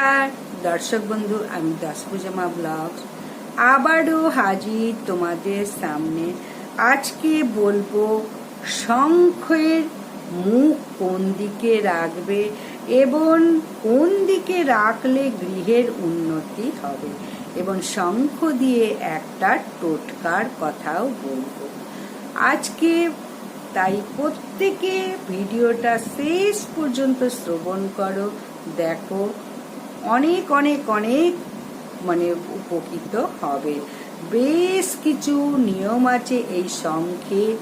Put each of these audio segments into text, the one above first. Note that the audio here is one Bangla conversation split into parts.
নমস্কার, দর্শক বন্ধু, আমি দশপুজামা ব্লগ আবারও হাজির তোমাদের সামনে। আজকে বলব, শঙ্খের মুখ কোন দিকে রাখবে এবং কোন দিকে রাখলে গৃহের উন্নতি হবে? এবং শঙ্খ দিয়ে একটা টোটকার কথাও বলব। আজকে তাই প্রত্যেকে ভিডিওটা শেষ পর্যন্ত শ্রবণ করো, দেখো অনেক অনেক অনেক মানে উপকৃত হবে। বেশ কিছু নিয়ম আছে এই শঙ্খে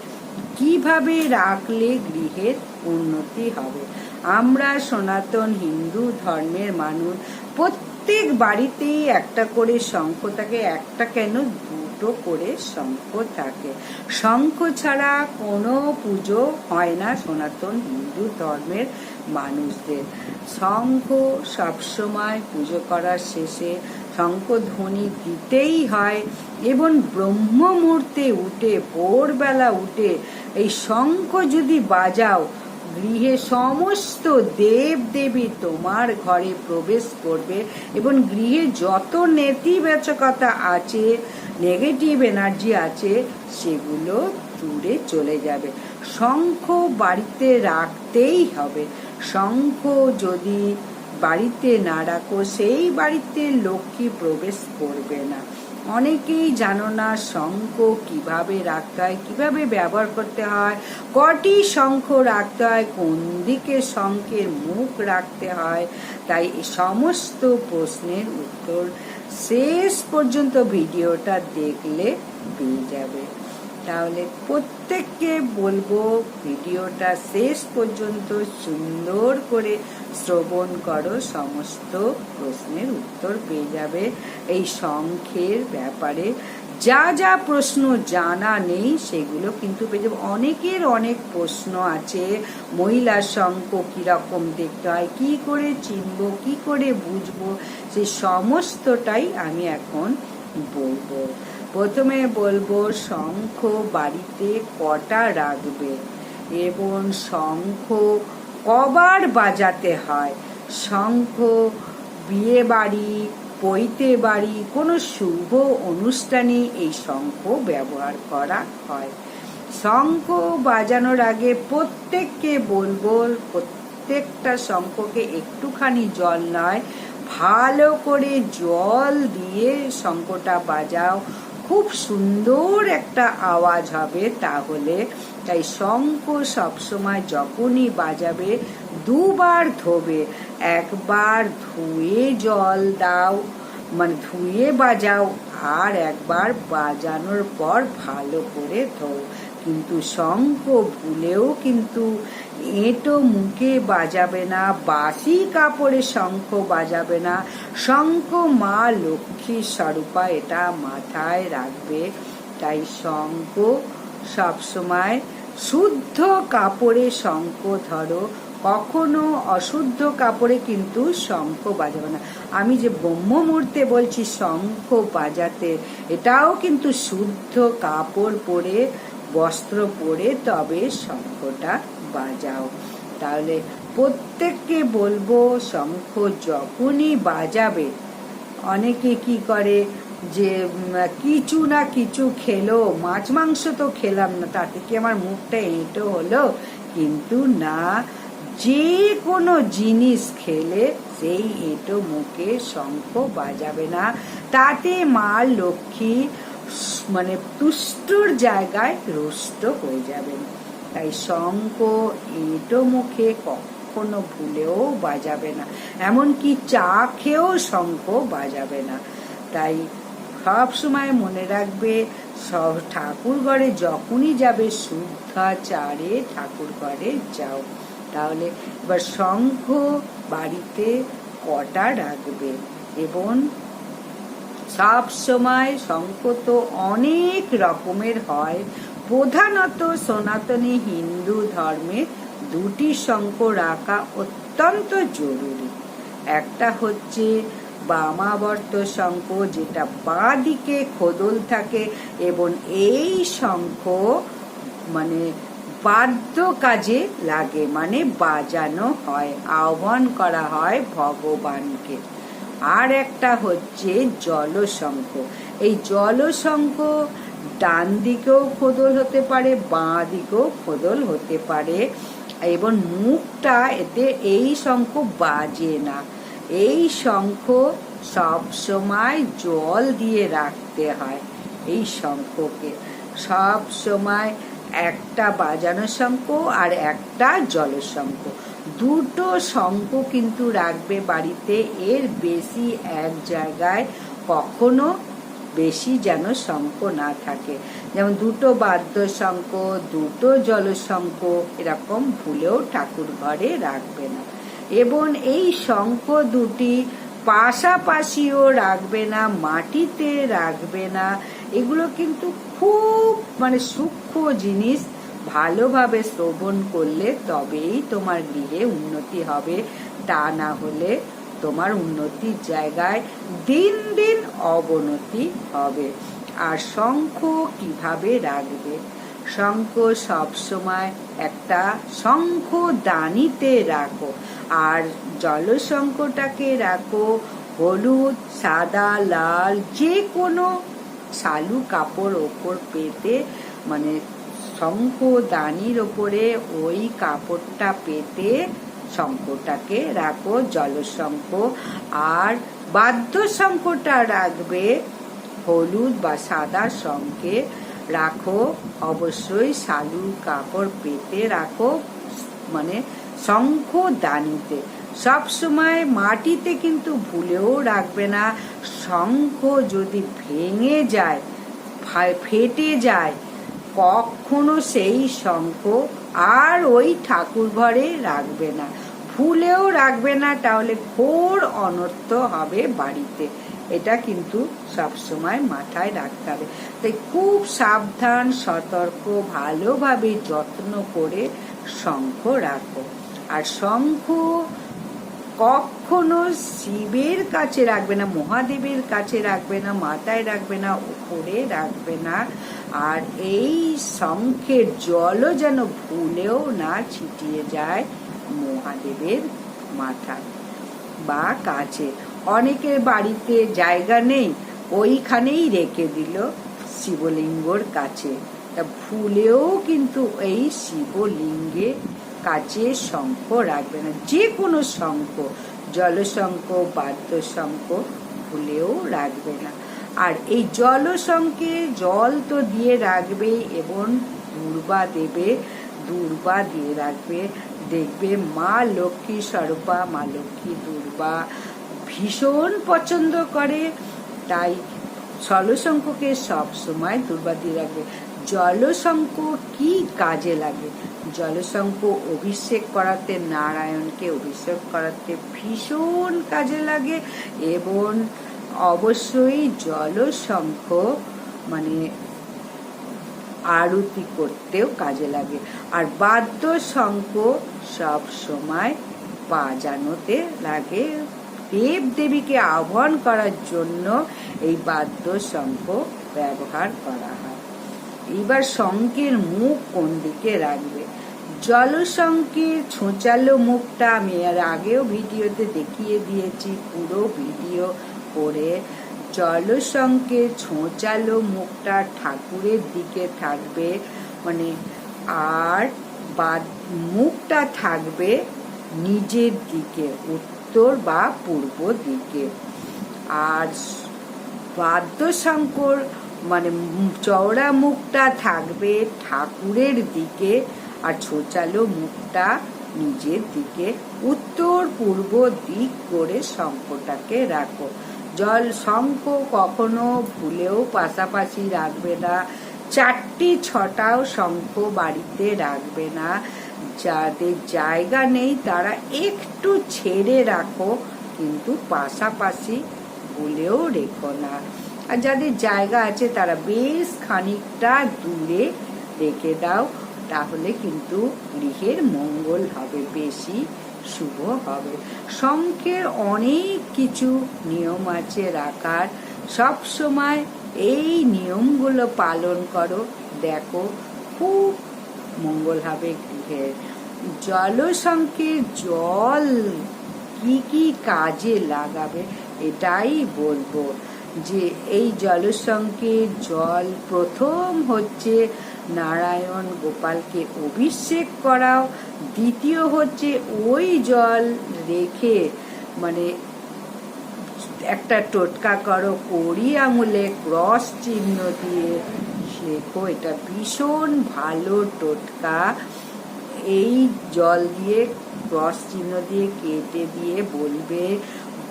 কীভাবে রাখলে গৃহের উন্নতি হবে। আমরা সনাতন হিন্দু ধর্মের মানুষ, প্রত্যেক বাড়িতেই একটা করে শঙ্খ থাকে, একটা কেন দুটো করে শঙ্খ থাকে। শঙ্খ ছাড়া কোনো পুজো হয় না সনাতন হিন্দু ধর্মের। মানুষদের। শঙ্খ সবসময় পুজো করার শেষে শঙ্খ ধ্বনি দিতেই হয়। এবং ব্রহ্ম মুহূর্তে উঠে, ভোরবেলা উঠে এই শঙ্খ যদি বাজাও, গৃহে সমস্ত দেব দেবী তোমার ঘরে প্রবেশ করবে এবং গৃহে যত নেতিবাচকতা আছে নেগেটিভ এনার্জি আছে, সেগুলো দূরে চলে যাবে। শঙ্খ বাড়িতে রাখতেই হবে। শঙ্খ যদি বাড়িতে না রাখো, সেই বাড়িতে লক্ষ্মী প্রবেশ করবে না। অনেকেই জানো না শঙ্খ কীভাবে রাখতে হয় কীভাবে ব্যবহার করতে হয়, কটি শঙ্খ রাখতে হয় কোন দিকে শঙ্খের মুখ রাখতে হয়, তাই সমস্ত প্রশ্নের উত্তর শেষ পর্যন্ত ভিডিওটা দেখলে পেয়ে যাবে। তাহলে প্রত্যেককে বলব ভিডিওটা শেষ পর্যন্ত সুন্দর করে শ্রবণ করো, সমস্ত প্রশ্নের উত্তর পেয়ে যাবে এই শঙ্খের ব্যাপারে। যা যা প্রশ্ন জানা নেই সেগুলো কিন্তু পেয়ে যাবে। অনেকের অনেক প্রশ্ন আছে মহিলার শঙ্খ কীরকম দেখতে হয়, কি করে চিনব, কি করে বুঝব, সে সমস্তটাই আমি এখন বলব। প্রথমে বলব, শঙ্খ বাড়িতে কটা রাখবে? এবং শঙ্খ কবার বাজাতে হয়? শঙ্খ বিয়ে বাড়ি, পৈতে বাড়ি, কোনো শুভ অনুষ্ঠানে এই শঙ্খ ব্যবহার করা হয়। শঙ্খ বাজানোর আগে প্রত্যেককে বলব, প্রত্যেকটা শঙ্খকে একটুখানি জল নয়, ভালো করে জল দিয়ে শঙ্খটা বাজাও। খুব সুন্দর একটা আওয়াজ হবে তাহলে। তাই শঙ্খ সবসময় যখনই বাজাবে, দুবার ধোবে, একবার ধুয়ে জল দাও মানে ধুয়ে বাজাও, আর একবার বাজানোর পর ভালো করে ধোও। কিন্তু শঙ্খ ভুলেও কিন্তু এঁটো মুখে বাজাবে না বাসি কাপড়ে শঙ্খ বাজাবে না। শঙ্খ মা লক্ষ্মীর স্বরূপা এটা মাথায় রাখবে। তাই শঙ্খ সবসময় শুদ্ধ কাপড়ে শঙ্খ ধরো। কখনো অশুদ্ধ কাপড়ে কিন্তু শঙ্খ বাজাবে না। আমি যে ব্রহ্ম মুহূর্তে বলছি, শঙ্খ বাজাতে, এটাও কিন্তু শুদ্ধ কাপড় পরে, বস্ত্র পরে তবে শঙ্খটা বাজাও। তাহলে প্রত্যেককে বলব, শঙ্খ যখনই বাজাবে, অনেকে কি করে যে কিছু না কিছু খেলো, মাছ মাংস তো খেলাম না, তাতে কি আমার মুখটা এঁটো হলো? কিন্তু না, যে কোনো জিনিস খেলে সেই এঁটো মুখে শঙ্খ বাজাবে না। তাতে মা লক্ষ্মী মানে তুষ্টর জায়গায় রুষ্ট হয়ে যাবেন। তাই শঙ্খ এঁটো মুখে কখনো ভুলেও বাজাবে না। এমনকি চা খেয়েও শঙ্খ বাজাবে না। তাই সব সময় মনে রাখবে সব ঠাকুর ঘরে যখনই যাবে, শুদ্ধাচারে ঠাকুর ঘরে যাও। তাহলে এবার শঙ্খ বাড়িতে কটা রাখবে? এবং সব সময় তো অনেক রকমের হয়। প্রধানত সনাতনী হিন্দু ধর্মে দুটি শঙ্খ রাখা অত্যন্ত জরুরি। একটা হচ্ছে বামাবর্ত শঙ্খ, যেটা বাঁ দিকে খোদল থাকে এবং এই শঙ্খ মানে বাদ্য কাজে লাগে মানে বাজানো হয়, আহ্বান করা হয় ভগবানকে। আর একটা হচ্ছে জলশঙ্খ। এই জলশঙ্খ ডান দিকেও খোদল হতে পারে, বাঁ দিকেও খোদল হতে পারে। এবং মুখটা এতে এই শঙ্খ বাজে না। এই শঙ্খ সব সময় জল দিয়ে রাখতে হয় এই শঙ্খকে। সব সময় একটা বাজানো শঙ্খ আর একটা জলশঙ্খ। দুটো শঙ্খ কিন্তু রাখবে বাড়িতে, এর বেশি এক জায়গায় কখনো বেশি যেন শঙ্খ না থাকে। যেমন দুটো বাদ্য শঙ্খ দুটো জলশঙ্খ, এরকম ভুলেও ঠাকুর ঘরে রাখবে না। এবং এই শঙ্খ দুটি পাশাপাশিও রাখবে না, মাটিতে রাখবে না। এগুলো কিন্তু খুব মানে সূক্ষ্ম জিনিস। ভালোভাবে শ্রবণ করলে তবেই তোমার গৃহে উন্নতি হবে। তা না হলে তোমার উন্নতির জায়গায় দিন দিন অবনতি হবে। আর শঙ্খ কীভাবে রাখবে? শঙ্খ সবসময় একটা শঙ্খ দানিতে রাখো। আর জলশঙ্খটাকে রাখো। হলুদ, সাদা, লাল যে কোনো শালু কাপড় ওপর পেতে মানে শঙ্খ দানির ওপরে ওই কাপড়টা পেতে শঙ্খটাকে রাখো, জলশঙ্খ। আর বাদ্য শঙ্খটা রাখবে হলুদ বা সাদা শঙ্খে। রাখো, অবশ্যই শালু কাপড় পেতে রাখো মানে শঙ্খ দানিতে সব সময় মাটিতে কিন্তু ভুলেও রাখবে না। শঙ্খ যদি ভেঙে যায় ফেটে যায় কখনো সেই শঙ্খ আর ওই ঠাকুর ঘরে রাখবে না। ভুলেও রাখবে না, তাহলে ঘোর অনর্থ হবে বাড়িতে। এটা কিন্তু সবসময় মাথায় রাখতে হবে। তাই খুব সাবধান, সতর্ক, ভালোভাবে যত্ন করে শঙ্খ রাখো। আর শঙ্খ কখনো শিবের কাছে রাখবে না, মহাদেবের কাছে রাখবে না, মাথায় রাখবে না, উপরে রাখবে না। আর এই শঙ্খের জলও যেন ভুলেও না ছিটিয়ে যায় মহাদেবের মাথায় বা কাছে। অনেকের বাড়িতে জায়গা নেই, ওইখানেই রেখে দিল শিবলিঙ্গর কাছে। তা ভুলেও কিন্তু এই শিবলিঙ্গে কাছে শঙ্খ রাখবে না। যে কোনো শঙ্খ, জলশঙ্খ বাদ্য শঙ্খ ভুলেও রাখবে না। আর এই জলশঙ্খে জল তো দিয়ে রাখবে এবং দুর্বা দেবে, দুর্বা দিয়ে রাখবে। দেখবে মা লক্ষ্মী স্বরূপা মা লক্ষ্মী দুর্বা ভীষণ পছন্দ করে, তাই জলশঙ্খকে সব সময় দুর্বা দিয়ে রাখবে। জলশঙ্খ কি কাজে লাগে? জলশঙ্খ অভিষেক করাতে, নারায়ণকে অভিষেক করাতে ভীষণ কাজে লাগে এবং অবশ্যই জলশঙ্খ মানে আরতি করতেও কাজে লাগে। আর বাদ্য শঙ্খ সব সময় বাজানোতে লাগে। দেব দেবীকে আহ্বান করার জন্য এই বাদ্য শঙ্খ ব্যবহার করা হয়। এবার শঙ্কের মুখ কোন দিকে রাখবে? জলশঙ্কের ছোঁচালো মুখটা আমি আর আগেও ভিডিওতে দেখিয়ে দিয়েছি, পুরো ভিডিও করে। জলশঙ্কের ছোঁচালো মুখটা ঠাকুরের দিকে থাকবে মানে আর বা মুখটা থাকবে নিজের দিকে, উত্তর বা পূর্ব দিকে। আর বাদ্যশঙ্কর মানে চওড়া মুখটা থাকবে ঠাকুরের দিকে আর ছোচালো মুখটা নিজের দিকে উত্তর পূর্ব দিক করে শঙ্খটাকে রাখো। জল শঙ্খ কখনো ভুলেও পাশাপাশি রাখবে না। চারটি ছটাও শঙ্খ বাড়িতে রাখবে না। যাদের জায়গা নেই তারা একটু ছেড়ে রাখো, কিন্তু পাশাপাশি ভুলেও রেখো না। আর যাদের জায়গা আছে তারা বেশ খানিকটা দূরে রেখে দাও। তাহলে কিন্তু গৃহের মঙ্গল হবে, বেশি শুভ হবে। শঙ্খের অনেক কিছু নিয়ম আছে রাখার। সব সময় এই নিয়মগুলো পালন করো। দেখো, খুব মঙ্গল হবে গৃহের। জলশঙ্কের জল কি কি কাজে লাগাবে এটাই বলব যে এই জলসংকের জল প্রথম হচ্ছে নারায়ণ গোপালকে অভিষেক করাও। দ্বিতীয় হচ্ছে ওই জল রেখে মানে একটা টোটকা করো, কড়ি আঙুলে ক্রস চিহ্ন দিয়ে শেখো, এটা ভীষণ ভালো টোটকা। এই জল দিয়ে, ক্রস চিহ্ন দিয়ে কেটে দিয়ে বলবে,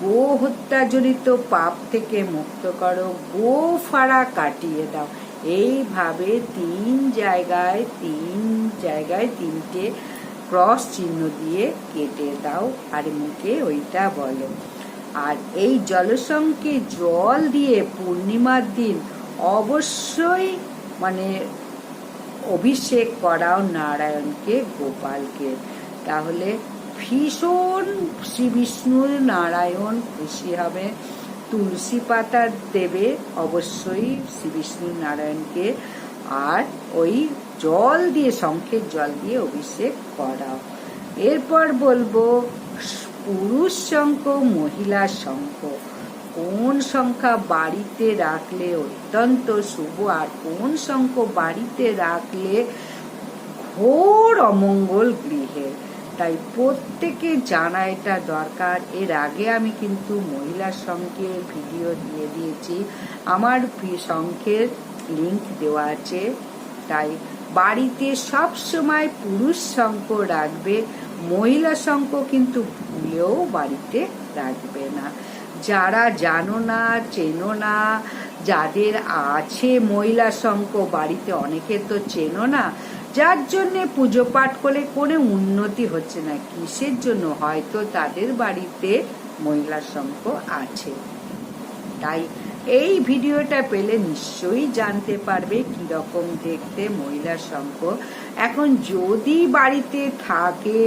গো হত্যাজনিত পাপ থেকে মুক্ত করো, গো ফাড়া কাটিয়ে দাও। এইভাবে তিন জায়গায় তিন জায়গায় তিনটে ক্রস চিহ্ন দিয়ে কেটে দাও আর মুখে ওইটা বলো। আর এই জলসংকে জল দিয়ে পূর্ণিমার দিন অবশ্যই মানে অভিষেক করাও নারায়ণকে, গোপালকে। তাহলে ভীষণ শ্রী বিষ্ণুর নারায়ণ খুশি হবে। তুলসী পাতা দেবে অবশ্যই শ্রী বিষ্ণুর নারায়ণকে। আর ওই জল দিয়ে শঙ্খের জল দিয়ে অভিষেক করাও। এরপর বলব, পুরুষ শঙ্খ, মহিলা শঙ্খ, কোন সংখ্যা বাড়িতে রাখলে অত্যন্ত শুভ, আর কোন শঙ্খ বাড়িতে রাখলে ঘোর অমঙ্গল গৃহে? তাই প্রত্যেকে জানা এটা দরকার। এর আগে আমি কিন্তু মহিলার সঙ্গে ভিডিও দিয়ে দিয়েছি। আমার শঙ্খের লিংক দেওয়া আছে। তাই বাড়িতে সব সময় পুরুষ শঙ্খ রাখবে, মহিলা শঙ্খ কিন্তু ভুলেও বাড়িতে রাখবে না। যারা জানো না, চেনো না, যাদের আছে মহিলা শঙ্খ বাড়িতে অনেকে তো চেনো না যার জন্যে পুজো পাঠ করে কোনো উন্নতি হচ্ছে না, কিসের জন্য? হয়তো তাদের বাড়িতে মহিলা শঙ্খ আছে। তাই এই ভিডিওটা পেলে নিশ্চয়ই জানতে পারবে কীরকম দেখতে মহিলা শঙ্খ। এখন যদি বাড়িতে থাকে,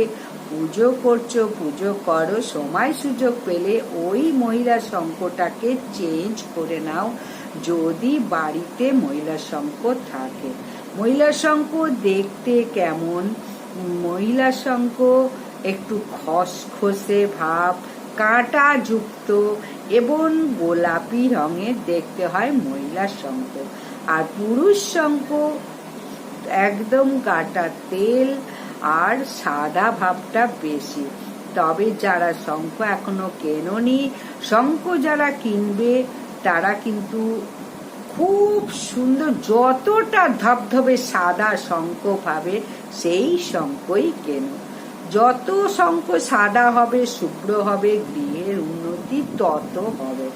পুজো করছ, পুজো করো, সময় সুযোগ পেলে ওই মহিলা শঙ্খটাকে চেঞ্জ করে নাও। যদি বাড়িতে মহিলা শঙ্খ থাকে মহিলা শঙ্খ দেখতে কেমন? মহিলা শঙ্খ একটু খসখসে ভাব, কাঁটা যুক্ত এবং গোলাপি রঙের দেখতে হয় মহিলা শঙ্খ আর পুরুষ শঙ্খ একদম কাটা তেল আর সাদা ভাবটা বেশি। তবে যারা শঙ্খ এখনও কেননি, শঙ্খ যারা কিনবে, তারা কিন্তু খুব সুন্দর, যতটা ধবধবে সাদা শঙ্খ পাবে, সেই শঙ্খই কেন। যত শঙ্খ সাদা হবে, শুভ্র হবে, গৃহের উন্নতি তত হবে।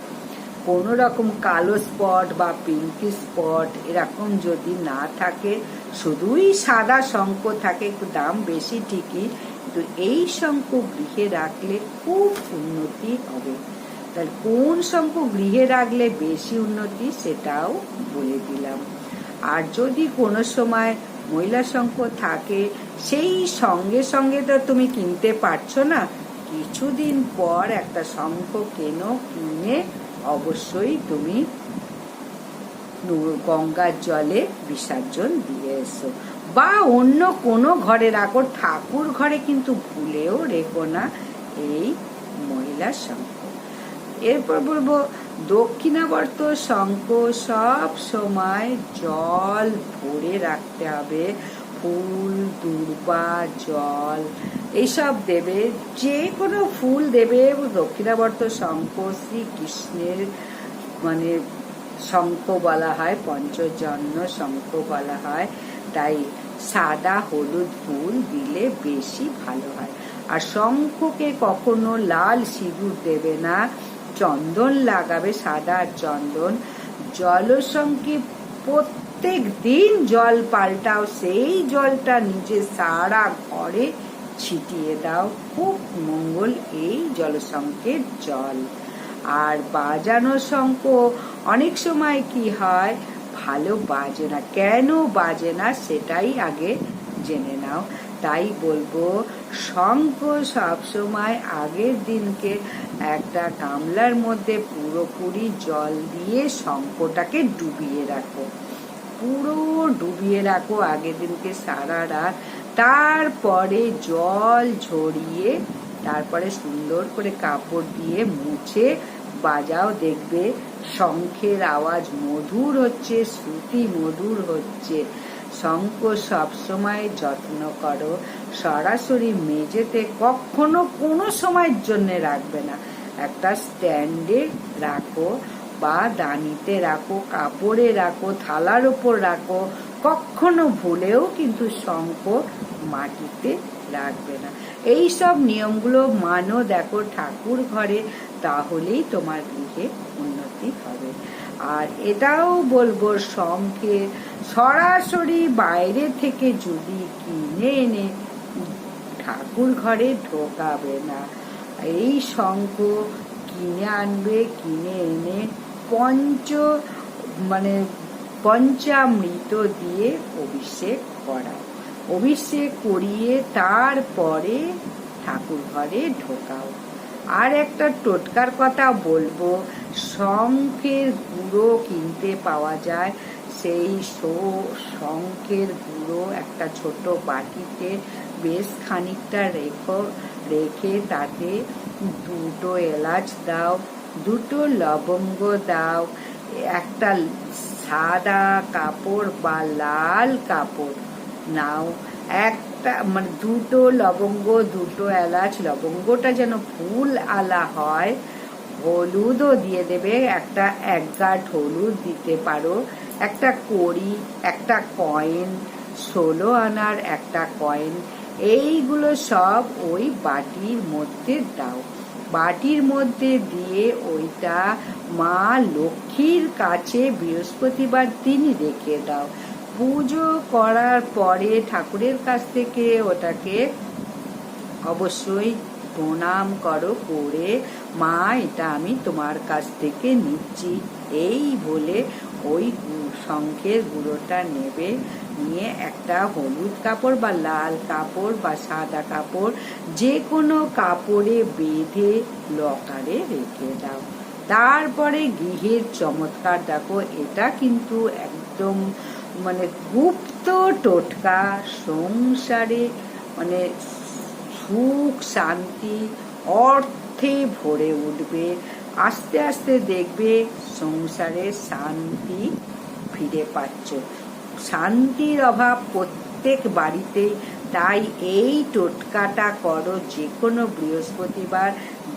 কোনো রকম কালো স্পট বা পিঙ্কি স্পট এরকম যদি না থাকে, শুধুই সাদা শঙ্খ থাকে, একটু দাম বেশি ঠিকই, কিন্তু এই শঙ্খ গৃহে রাখলে খুব উন্নতি হবে। তাহলে কোন শঙ্খ গৃহে রাখলে বেশি উন্নতি সেটাও বলে দিলাম। আর যদি কোনো সময় মহিলা শঙ্খ থাকে, সেই সঙ্গে সঙ্গে তো তুমি কিনতে পারছ না, কিছুদিন পর একটা শঙ্খ কেন কিনে অবশ্যই তুমি গঙ্গার জলে বিসর্জন দিয়ে এসো। বা অন্য কোনো ঘরে রাখো, ঠাকুর ঘরে কিন্তু ভুলেও রেখো না, এই মহিলা শঙ্খ এরপর বলব দক্ষিণাবর্ত শঙ্খ সব সময় জল ভরে রাখতে হবে। ফুল, দুর্বা, জল এইসব দেবে যে কোনো ফুল দেবে। দক্ষিণাবর্ত শঙ্খ শ্রীকৃষ্ণের মানে শঙ্খ বলা হয়, পঞ্চজন্য শঙ্খ বলা হয়। তাই সাদা হলুদ ফুল দিলে বেশি ভালো হয়। আর শঙ্খকে কখনো লাল সিঁদুর দেবে না। চন্দন লাগাবে সাদা চন্দন। জলসঙ্গে প্রত্যেক দিন জল পাল্টাও, সেই জলটা নিজে সারা ঘরে ছিটিয়ে দাও। খুব মঙ্গল এই জলসঙ্কের জল। আর বাজানো শঙ্খ, অনেক সময় কি হয়, ভালো বাজে না। কেন বাজে না সেটাই আগে জেনে নাও। তাই বলব শঙ্খ সবসময় আগের দিনকে একটা গামলার মধ্যে পুরোপুরি জল দিয়ে শঙ্খটাকে ডুবিয়ে রাখো। পুরো ডুবিয়ে রাখো আগের দিনকে সারা রাত। তারপরে জল ঝরিয়ে, তারপরে সুন্দর করে কাপড় দিয়ে মুছে বাজাও। দেখবে শঙ্খের আওয়াজ মধুর হচ্ছে, শ্রুতি মধুর হচ্ছে। শঙ্খ সবসময় যত্ন করো। সরাসরি মেঝেতে কখনো কোনো সময়ের জন্য রাখবে না। একটা স্ট্যান্ডে রাখো বা দানিতে রাখো, কাপড়ে রাখো, থালার ওপর রাখো, কখনো ভুলেও কিন্তু শঙ্খ মাটিতে রাখবে না। এই সব নিয়মগুলো মানো, দেখো ঠাকুর ঘরে, তাহলেই তোমার গৃহে উন্নতি হবে। আর এটাও বলব, শঙ্খে সরাসরি বাইরে থেকে যদি কিনে এনে ঠাকুর ঘরে ঢোকাবে না। এই শঙ্খ কিনে আনবে, কিনে এনে পঞ্চ মানে পঞ্চামৃত দিয়ে অভিষেক করা অভিষেক করিয়ে তারপরে ঠাকুর ঘরে ঢোকাও। আর একটা টোটকার কথা বলব, শঙ্খের গুঁড়ো কিনতে পাওয়া যায়। সেই শঙ্খের গুঁড়ো একটা ছোট বাটিতে বেশ খানিকটা রেখো, রেখে তাতে দুটো এলাচ দাও, দুটো লবঙ্গ দাও, একটা সাদা কাপড় বা লাল কাপড় নাও, একটা মানে দুটো লবঙ্গ, দুটো এলাচ, লবঙ্গটা যেন ফুল আলা হয়, হলুদও দিয়ে দেবে, একটা এক গাঁট হলুদ দিতে পারো, একটা কড়ি, একটা কয়েন, ষোলো আনার একটা কয়েন এইগুলো সব ওই বাটির মধ্যে দাও। বাটির মধ্যে দিয়ে ওইটা মা লক্ষ্মীর কাছে বৃহস্পতিবার দিনই রেখে দাও। পুজো করার পরে ঠাকুরের কাছ থেকে ওটাকে অবশ্যই প্রণাম করো, করে, মা, এটা আমি তোমার কাছ থেকে নিচ্ছি। এই বলে ওই শঙ্খের গুঁড়োটা নেবে। নিয়ে একটা হলুদ কাপড় বা লাল কাপড় বা সাদা কাপড় যে কোনো কাপড়ে বেঁধে লকারে রেখে দাও। তারপরে গৃহের চমৎকার দেখো, এটা কিন্তু একদম মানে গুপ্ত টোটকা, সংসারে মানে সুখ, শান্তি, অর্থে ভরে উঠবে। আস্তে আস্তে দেখবে সংসারে শান্তি ফিরে পাচ্ছ। শান্তির অভাব প্রত্যেক বাড়িতে তাই এই টোটকাটা করো যে কোনো বৃহস্পতিবার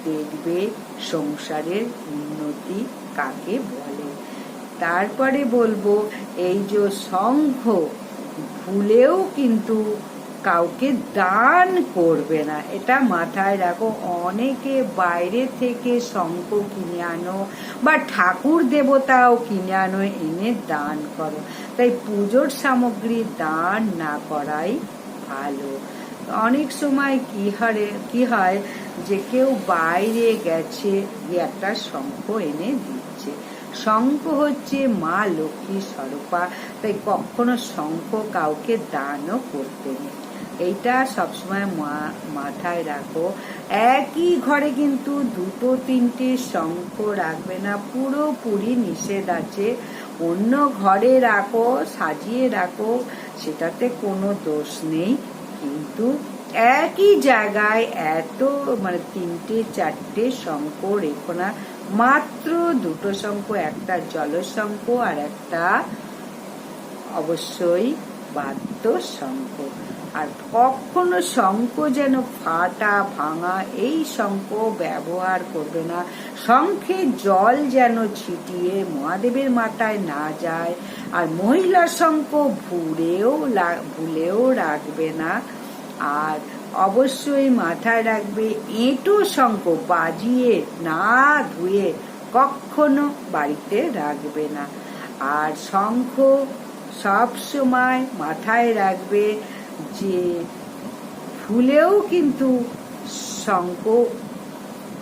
দেখবে সংসারের উন্নতি কাকে বলে। তারপরে বলব, এই যে সংঘ ভুলেও কিন্তু কাউকে দান করবে না। এটা মাথায় রাখো, অনেকে বাইরে থেকে শঙ্খ কিনে আনো বা ঠাকুর দেবতাও কিনে আনো, এনে দান করো। তাই পুজোর সামগ্রী দান না করাই ভালো। অনেক সময় কি হারে, কি হয় যে কেউ বাইরে গেছে একটা শঙ্খ এনে দিচ্ছে। শঙ্খ হচ্ছে মা লক্ষ্মী স্বরূপা, তাই কখনো শঙ্খ কাউকে দানও করতে নেই। এইটা সবসময় মাথায় রাখো। একই ঘরে কিন্তু দুটো তিনটে শঙ্খ রাখবে না, পুরোপুরি নিষেধ আছে। অন্য ঘরে রাখো, সাজিয়ে রাখো, সেটাতে কোনো দোষ নেই। কিন্তু একই জায়গায় এত মানে তিনটে, চারটে শঙ্খ রেখো না। মাত্র দুটো শঙ্খ, একটা জলশঙ্খ আর একটা অবশ্যই বাদ্য শঙ্খ। আর কখনো শঙ্খ যেন ফাটা ভাঙা এই শঙ্খ ব্যবহার করবে না। শঙ্খে জল যেন ছিটিয়ে মহাদেবের মাথায় না যায় আর মহিলা শঙ্খ ভুলেও ভুলেও রাখবে না। আর অবশ্যই মাথায় রাখবে এঁটো শঙ্খ বাজিয়ে না ধুয়ে কখনো বাড়িতে রাখবে না। আর শঙ্খ সব সময় মাথায় রাখবে যে ফুলেও কিন্তু শঙ্খ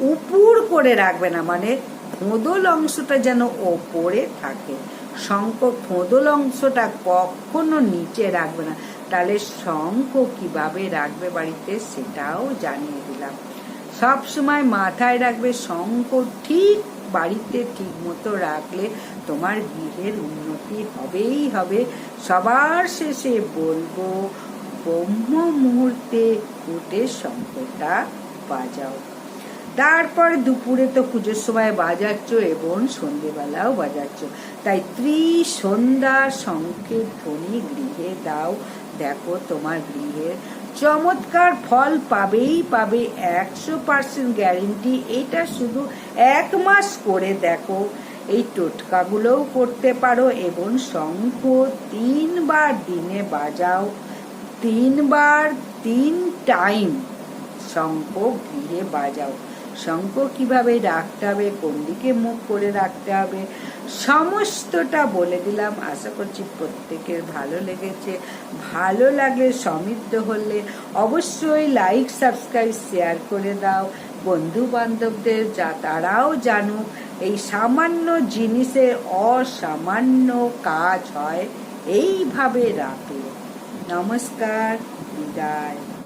উপুর করে রাখবে না মানে খোঁদল অংশটা যেন ওপরে থাকে। শঙ্খ খোঁদল অংশটা কখনো নিচে রাখবে না। তাহলে শঙ্খ কীভাবে রাখবে বাড়িতে সেটাও জানিয়ে দিলাম। সব সময় মাথায় রাখবে শঙ্খ ঠিক বাড়িতে ঠিক মতো রাখলে তোমার গৃহের উন্নতি হবেই হবে। সবার শেষে বলব ব্রহ্ম মুহূর্তে উঠে শঙ্কটা বাজাও। তারপর দুপুরে তো পুজোর সময় বাজাচ্ছ এবং সন্ধেবেলাও বাজাচ্ছ। তাই ত্রিসন্ধ্যা সংকেত ধ্বনি গৃহে দাও। দেখো তোমার গৃহের চমৎকার ফল পাবেই পাবে। একশো পার্সেন্ট গ্যারেন্টি, এটা শুধু এক মাস করে দেখো। এই টোটকাগুলোও করতে পারো এবং শঙ্খ তিনবার দিনে বাজাও। তিনবার তিন টাইম শঙ্খ গৃহে বাজাও। শঙ্খ কীভাবে রাখতে হবে, কোন দিকে মুখ করে রাখতে হবে, সমস্তটা বলে দিলাম। আশা করছি প্রত্যেকের ভালো লেগেছে। ভালো লাগলে সমৃদ্ধ হলে অবশ্যই লাইক সাবস্ক্রাইব শেয়ার করে দাও। বন্ধু বান্ধবদের যা তারাও জানুক, এই সামান্য জিনিসের অসামান্য কাজ হয়। এইভাবে রাখলে নমস্কার বিদায়